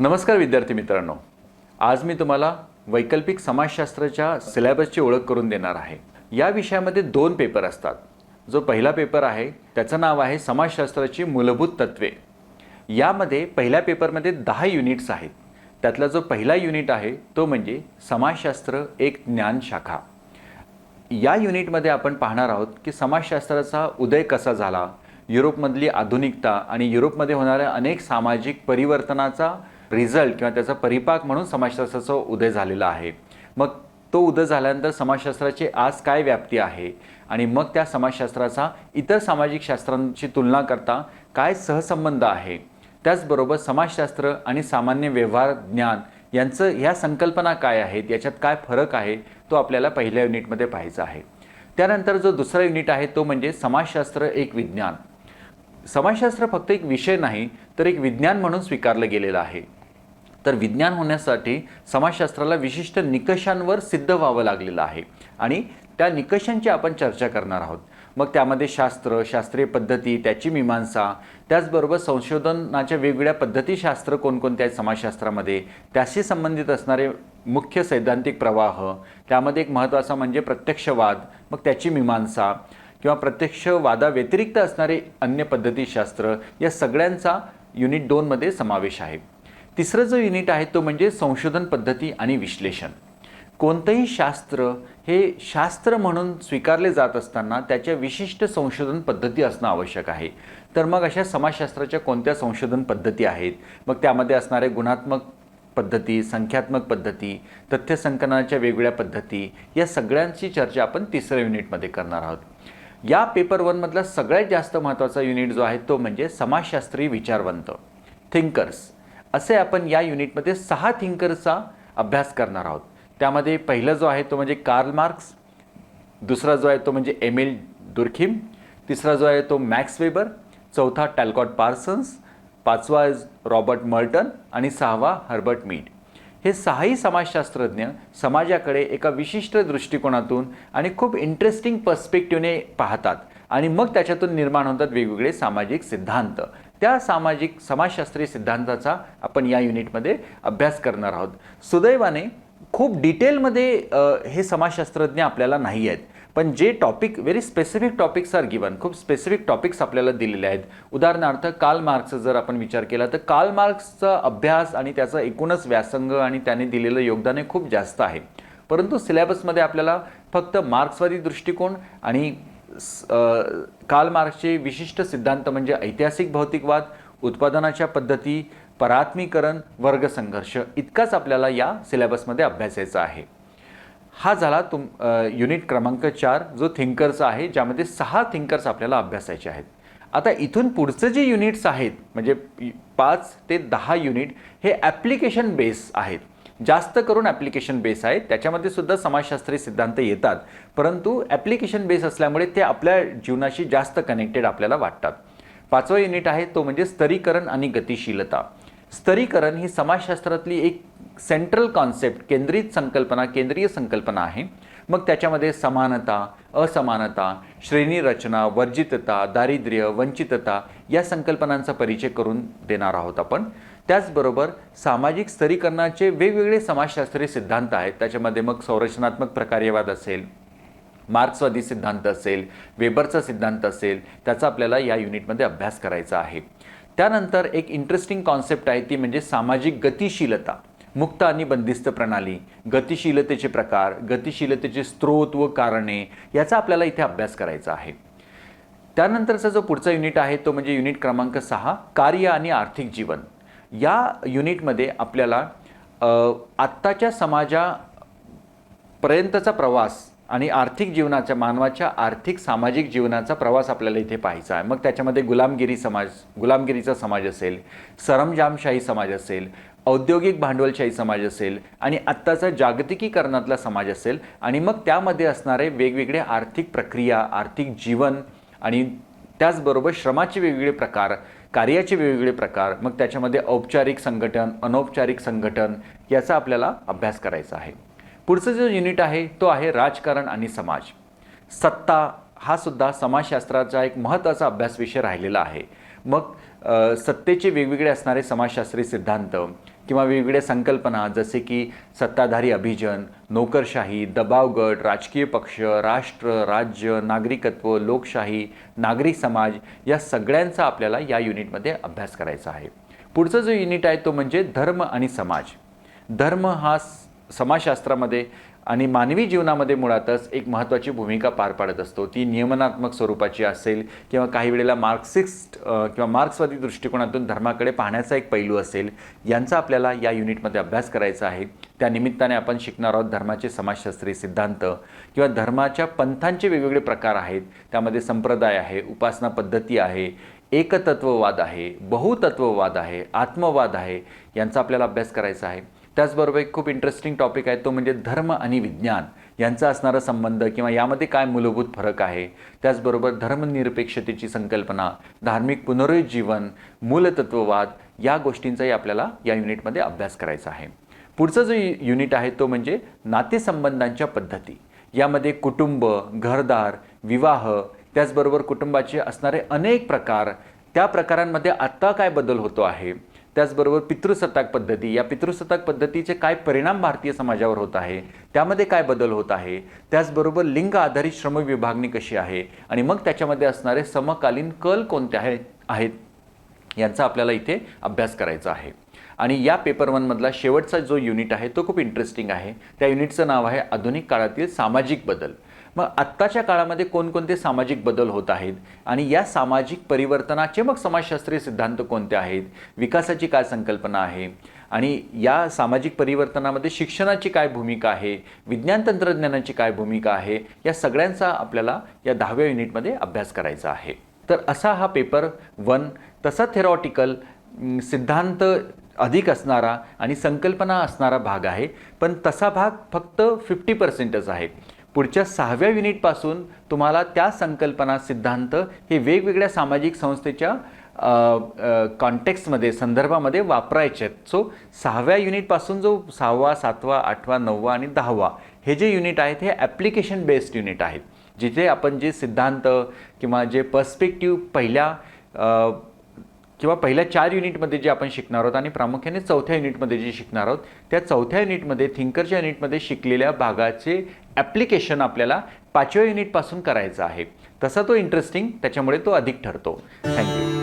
नमस्कार विद्यार्थी मित्रांनो. आज मी तुम्हाला वैकल्पिक समाजशास्त्राच्या सिलेबसची ओळख करून देणार आहे. या विषयामध्ये दोन पेपर असतात. जो पहिला पेपर आहे त्याचं नाव आहे समाजशास्त्राची मूलभूत तत्वे. यामध्ये पहिल्या पेपरमध्ये दहा युनिट्स आहेत. त्यातला जो पहिला युनिट आहे तो म्हणजे समाजशास्त्र एक ज्ञानशाखा या युनिटमध्ये आपण पाहणार आहोत की समाजशास्त्राचा उदय कसा झाला युरोपमधली आधुनिकता आणि युरोपमध्ये होणाऱ्या अनेक सामाजिक परिवर्तनाचा रिझल्ट किंवा त्याचा परिपाक म्हणून समाजशास्त्राचा उदय झालेला आहे. मग तो उदय झाल्यानंतर समाजशास्त्राची आज काय व्याप्ती आहे? आणि मग त्या समाजशास्त्राचा इतर सामाजिक शास्त्रांची तुलना करता काय सहसंबंध आहे? त्याचबरोबर समाजशास्त्र आणि सामान्य व्यवहार ज्ञान यांचं ह्या संकल्पना काय आहेत? याच्यात काय फरक आहे? तो आपल्याला पहिल्या युनिटमध्ये पाहायचा आहे. त्यानंतर जो दुसरा युनिट आहे तो म्हणजे समाजशास्त्र एक विज्ञान. समाजशास्त्र फक्त एक विषय नाही तर एक विज्ञान म्हणून स्वीकारलं गेलेलं आहे. तर विज्ञान होण्यासाठी समाजशास्त्राला विशिष्ट निकषांवर सिद्ध व्हावं लागलेलं आहे. आणि त्या निकषांची आपण चर्चा करणार आहोत. मग त्यामध्ये शास्त्र शास्त्रीय पद्धती त्याची मीमांसा त्याचबरोबर संशोधनाच्या वेगवेगळ्या पद्धतीशास्त्र कोणकोणते कोणकोणत्या आहेत समाजशास्त्रामध्ये त्याशी संबंधित असणारे मुख्य सैद्धांतिक प्रवाह त्यामध्ये एक महत्त्वाचा म्हणजे प्रत्यक्षवाद मग त्याची मीमांसा किंवा प्रत्यक्ष वादाव्यतिरिक्त असणारे अन्य पद्धतीशास्त्र या सगळ्यांचा युनिट दोनमध्ये समावेश आहे. तिसरं जो युनिट आहे तो म्हणजे संशोधन पद्धती आणि विश्लेषण. कोणतंही शास्त्र हे शास्त्र म्हणून स्वीकारले जात असताना त्याच्या विशिष्ट संशोधन पद्धती असणं आवश्यक आहे. तर मग अशा समाजशास्त्राच्या कोणत्या संशोधन पद्धती आहेत? मग त्यामध्ये असणारे गुणात्मक पद्धती संख्यात्मक पद्धती तथ्य संकलनाच्या वेगवेगळ्या पद्धती या सगळ्यांची चर्चा आपण तिसऱ्या युनिटमध्ये करणार आहोत. या पेपर वनमधला सगळ्यात जास्त महत्त्वाचा युनिट जो आहे तो म्हणजे समाजशास्त्रीय विचारवंत थिंकर्स. असे आपण या युनिटमध्ये सहा थिंकर्सचा अभ्यास करणार आहोत. त्यामध्ये पहिला जो आहे तो म्हणजे कार्ल मार्क्स दुसरा जो आहे तो म्हणजे एमिल दुर्खिम तिसरा जो आहे तो मॅक्स वेबर चौथा टॅलकॉट पार्सन्स पाचवा रॉबर्ट मर्टन आणि सहावा हर्बर्ट मीड. हे सहाही समाजशास्त्रज्ञ समाजाकडे एका विशिष्ट दृष्टिकोनातून आणि खूप इंटरेस्टिंग पर्स्पेक्टिव्हने पाहतात. आणि मग त्याच्यातून निर्माण होतात वेगवेगळे सामाजिक सिद्धांत. त्या सामाजिक समाजशास्त्रीय सिद्धांताचा आपण या युनिटमध्ये अभ्यास करणार आहोत. सुदैवाने खूप डिटेलमध्ये हे समाजशास्त्रज्ञ आपल्याला नाही आहेत. पण जे topic very specific topics are given खूप स्पेसिफिक टॉपिक्स आपल्याला दिलेले आहेत. उदाहरणार्थ काल मार्क्सचा जर आपण विचार केला तर काल मार्क्सचा अभ्यास आणि त्याचा एकूणच व्यासंग आणि त्याने दिलेलं योगदान हे खूप जास्त आहे. परंतु सिलेबसमध्ये आपल्याला फक्त मार्क्सवादी दृष्टिकोन आणि काल मार्क्सचे विशिष्ट सिद्धांत म्हणजे ऐतिहासिक भौतिकवाद उत्पादनाच्या पद्धती परात्मीकरण वर्गसंघर्ष इतकाच आपल्याला या सिलेबसमध्ये अभ्यासायचा आहे. हा झाला तुम युनिट क्रमांक चार जो थिंकर्स आहे ज्यामध्ये सहा थिंकर्स आपल्याला अभ्यासायचे आहेत. आता इथून पुढचं जे युनिट्स आहेत म्हणजे पाच ते दहा युनिट हे ॲप्लिकेशन बेस आहेत. जास्त करून ॲप्लिकेशन बेस आहेत. त्याच्यामध्ये सुद्धा समाजशास्त्रीय सिद्धांत येतात. परंतु ॲप्लिकेशन बेस असल्यामुळे ते आपल्या जीवनाशी जास्त कनेक्टेड आपल्याला वाटतात. पाचवा युनिट आहे तो म्हणजे स्तरीकरण आणि गतिशीलता. स्तरीकरण ही समाजशास्त्रातली एक सेंट्रल कॉन्सेप्ट केंद्रित संकल्पना केंद्रीय संकल्पना आहे. मग त्याच्यामध्ये समानता असमानता श्रेणी रचना वर्जितता दारिद्र्य वंचितता या संकल्पनांचा परिचय करून देणार आहोत आपण. त्याचबरोबर सामाजिक स्तरीकरणाचे वेगवेगळे समाजशास्त्रीय सिद्धांत आहेत. त्याच्यामध्ये मग संरचनात्मक प्रकार्यवाद असेल मार्क्सवादी सिद्धांत असेल वेबरचा सिद्धांत असेल त्याचा आपल्याला या युनिटमध्ये अभ्यास करायचा आहे. त्यानंतर एक इंटरेस्टिंग कॉन्सेप्ट आहे ती म्हणजे सामाजिक गतिशीलता मुक्त आणि बंदिस्त प्रणाली गतिशीलतेचे प्रकार गतिशीलतेचे स्रोत व कारणे याचा आपल्याला इथे अभ्यास करायचा आहे. त्यानंतरचा जो पुढचा युनिट आहे तो म्हणजे युनिट क्रमांक सहा कार्य आणि आर्थिक जीवन. या युनिटमध्ये आपल्याला आत्ताच्या समाजापर्यंतचा प्रवास आणि आर्थिक जीवनाच्या मानवाच्या आर्थिक सामाजिक जीवनाचा प्रवास आपल्याला इथे पाहायचा आहे. मग त्याच्यामध्ये गुलामगिरी समाज गुलामगिरीचा समाज असेल सरंजामशाही समाज असेल औद्योगिक भांडवलशाही समाज असेल आणि आत्ताचा जागतिकीकरणातला समाज असेल आणि मग त्यामध्ये असणारे वेगवेगळे आर्थिक प्रक्रिया आर्थिक जीवन आणि त्याचबरोबर श्रमाचे वेगवेगळे प्रकार कार्याचे वेगवेगळे प्रकार मग त्याच्यामध्ये औपचारिक संघटन अनौपचारिक संघटन याचा आपल्याला अभ्यास करायचा आहे. पुढचं जो युनिट आहे तो आहे राजकारण आणि समाज. सत्ता हा सुद्धा समाजशास्त्राचा एक महत्त्वाचा अभ्यास विषय राहिलेला आहे. मग सत्तेचे वेगवेगळे असणारे समाजशास्त्रीय सिद्धांत किंवा वेगवेगळ्या संकल्पना जसे की सत्ताधारी अभिजन नोकरशाही दबाव गट राजकीय पक्ष राष्ट्र राज्य नागरिकत्व लोकशाही नागरिक समाज या सगळ्यांचा आपल्याला या युनिटमध्ये अभ्यास करायचा आहे. पुढचं जो युनिट आहे तो म्हणजे धर्म आणि समाज. धर्म हा समाजशास्त्रामध्ये आणि मानवी जीवनामध्ये मुळातच एक महत्त्वाची भूमिका पार पाडत असतो. ती नियमनात्मक स्वरूपाची असेल किंवा काही वेळेला मार्क्सिस्ट किंवा मार्क्सवादी दृष्टिकोनातून धर्माकडे पाहण्याचा एक पैलू असेल यांचा आपल्याला या युनिटमध्ये अभ्यास करायचा आहे. त्या निमित्ताने आपण शिकणार आहोत धर्माचे समाजशास्त्रीय सिद्धांत किंवा धर्माच्या पंथांचे वेगवेगळे प्रकार आहेत. त्यामध्ये संप्रदाय आहे उपासना पद्धती आहे एकतत्ववाद आहे बहुतत्ववाद आहे आत्मवाद आहे यांचा आपल्याला अभ्यास करायचा आहे. त्याचबरोबर एक खूप इंटरेस्टिंग टॉपिक आहे तो म्हणजे धर्म आणि विज्ञान. यांचा असणारा संबंध किंवा यामध्ये काय मूलभूत फरक आहे? त्याचबरोबर धर्मनिरपेक्षतेची संकल्पना धार्मिक पुनरुज्जीवन मूलतत्ववाद या गोष्टींचाही आपल्याला या युनिटमध्ये अभ्यास करायचा आहे. पुढचं जो युनिट आहे तो म्हणजे नातेसंबंधांच्या पद्धती. यामध्ये कुटुंब घरदार विवाह त्याचबरोबर कुटुंबाचे असणारे अनेक प्रकार त्या प्रकारांमध्ये आत्ता काय बदल होतो आहे? त्याचबरोबर पितृसत्ताक पद्धती. या पितृसत्ताक पद्धतीचे काय परिणाम भारतीय समाजावर होत आहे? त्यामध्ये काय बदल होत आहे? त्याचबरोबर लिंग आधारित श्रम विभागणी कशी आहे? आणि मग त्याच्यामध्ये असणारे समकालीन कल कोणते आहे आहेत? यांचा आपल्याला इथे अभ्यास करायचा आहे. आणि या पेपर वनमधला शेवटचा जो युनिट आहे तो खूप इंटरेस्टिंग आहे. त्या युनिटचं नाव आहे आधुनिक काळातील सामाजिक बदल. मग आत्ताच्या काळामध्ये कोणकोणते सामाजिक बदल होत आहेत? आणि या सामाजिक परिवर्तनाचे मग समाजशास्त्रीय सिद्धांत कोणते आहेत? विकासाची काय संकल्पना आहे? आणि या सामाजिक परिवर्तनामध्ये शिक्षणाची काय भूमिका आहे? विज्ञान तंत्रज्ञानाची काय भूमिका आहे? या सगळ्यांचा आपल्याला या दहाव्या युनिटमध्ये अभ्यास करायचा आहे. तर असा हा पेपर वन तसा थेरॉटिकल सिद्धांत अधिक असणारा आणि संकल्पना असणारा भाग आहे पण तसा भाग फक्त फिफ्टी पर्सेंटच आहे. पुढच्या सहाव्या युनिटपासून तुम्हाला त्या संकल्पना सिद्धांत हे वेगवेगळ्या सामाजिक संस्थेच्या कॉन्टेक्स्टमध्ये संदर्भामध्ये वापरायचे आहेत. सो सहाव्या युनिटपासून जो सहावा सातवा आठवा नववा आणि दहावा हे जे युनिट आहेत हे ॲप्लिकेशन बेस्ड युनिट आहेत. जिथे आपण जे सिद्धांत किंवा जे पर्स्पेक्टिव्ह पहिल्या किंवा पहिल्या चार युनिटमध्ये जे आपण शिकणार आहोत आणि प्रामुख्याने चौथ्या युनिटमध्ये जे शिकणार आहोत त्या चौथ्या युनिटमध्ये थिंकरच्या युनिटमध्ये शिकलेल्या भागाचे ॲप्लिकेशन आपल्याला पाचव्या युनिटपासून करायचं आहे. तसा तो इंटरेस्टिंग त्याच्यामुळे तो अधिक ठरतो. थँक्यू